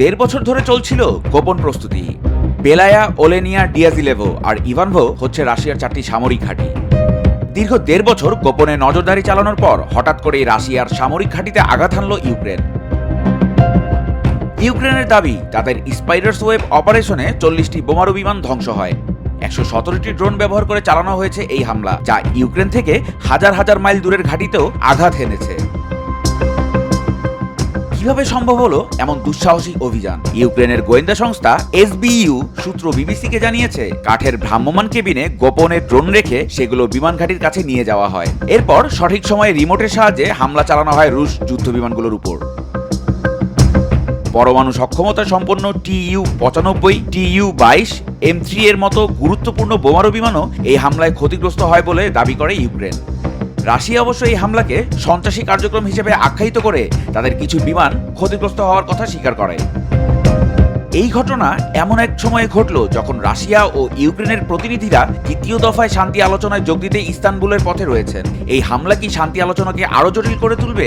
দেড় বছর ধরে চলছিল গোপন প্রস্তুতি। বেলায়া ওলেনিয়া, ডিয়াজিলেভো আর ইভানভো হচ্ছে রাশিয়ার চারটি সামরিক ঘাঁটি। দীর্ঘ দেড় বছর গোপনে নজরদারি চালানোর পর হঠাৎ করে রাশিয়ার সামরিক ঘাঁটিতে আঘাত হানল ইউক্রেন। ইউক্রেনের দাবি, তাদের স্পাইডার্স ওয়েব অপারেশনে চল্লিশটি বোমারু বিমান ধ্বংস হয়। একশো সতেরোটি ড্রোন ব্যবহার করে চালানো হয়েছে এই হামলা, যা ইউক্রেন থেকে হাজার হাজার মাইল দূরের ঘাঁটিতেও আঘাত হেনেছে। কীভাবে সম্ভব হলো এমন দুঃসাহসিক অভিযান? ইউক্রেনের গোয়েন্দা সংস্থা এসবিইউ সূত্র বিবিসিকে জানিয়েছে, কাঠের ভ্রাম্যমান কেবিনে গোপনে ড্রোন রেখে সেগুলো বিমান ঘাঁটির কাছে নিয়ে যাওয়া হয়। এরপর সঠিক সময়ে রিমোটের সাহায্যে হামলা চালানো হয় রুশ যুদ্ধ বিমানগুলোর উপর। পরমাণু সক্ষমতা সম্পন্ন টিইউ পঁচানব্বই, টিইউ বাইশ, এম থ্রি এর মতো গুরুত্বপূর্ণ বোমারু বিমানও এই হামলায় ক্ষতিগ্রস্ত হয় বলে দাবি করে ইউক্রেন। রাশিয়া অবশ্য এই হামলাকে সন্ত্রাসী কার্যক্রম হিসেবে আখ্যায়িত করে তাদের কিছু বিমান ক্ষতিগ্রস্ত হওয়ার কথা স্বীকার করে। এই ঘটনা এমন এক সময়ে ঘটল যখন রাশিয়া ও ইউক্রেনের প্রতিনিধিরা দ্বিতীয় দফায় শান্তি আলোচনায় যোগ দিতে ইস্তানবুলের পথে রয়েছেন। এই হামলা কি শান্তি আলোচনাকে আরও জটিল করে তুলবে?